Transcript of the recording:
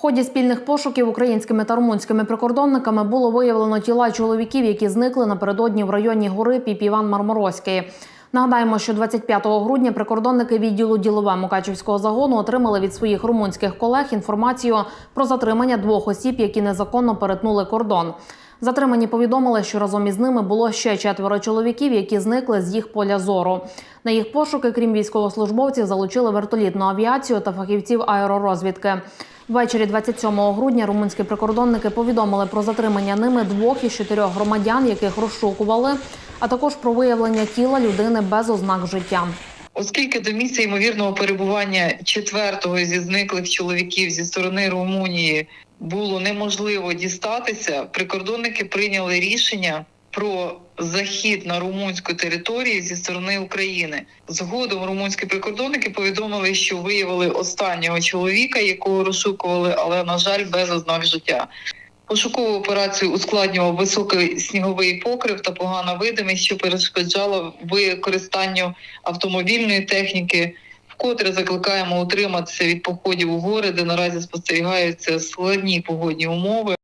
В ході спільних пошуків українськими та румунськими прикордонниками було виявлено тіла чоловіків, які зникли напередодні в районі гори Піпіван Марморозький. Нагадаємо, що 25 грудня прикордонники відділу ділове Мукачівського загону отримали від своїх румунських колег інформацію про затримання двох осіб, які незаконно перетнули кордон. Затримані повідомили, що разом із ними було ще четверо чоловіків, які зникли з їх поля зору. На їх пошуки, крім військовослужбовців, залучили вертолітну авіацію та фахівців аеророзвідки. Ввечері 27 грудня румунські прикордонники повідомили про затримання ними двох із чотирьох громадян, яких розшукували, а також про виявлення тіла людини без ознак життя. Оскільки до місця ймовірного перебування четвертого зі зниклих чоловіків зі сторони Румунії було неможливо дістатися, прикордонники прийняли рішення про захід на румунську територію зі сторони України. Згодом румунські прикордонники повідомили, що виявили останнього чоловіка, якого розшукували, але на жаль, без ознак життя. Пошукову операцію ускладнював високий сніговий покрив та погана видимість, що перешкоджало використанню автомобільної техніки. Вкотре закликаємо утриматися від походів у гори, де наразі спостерігаються складні погодні умови.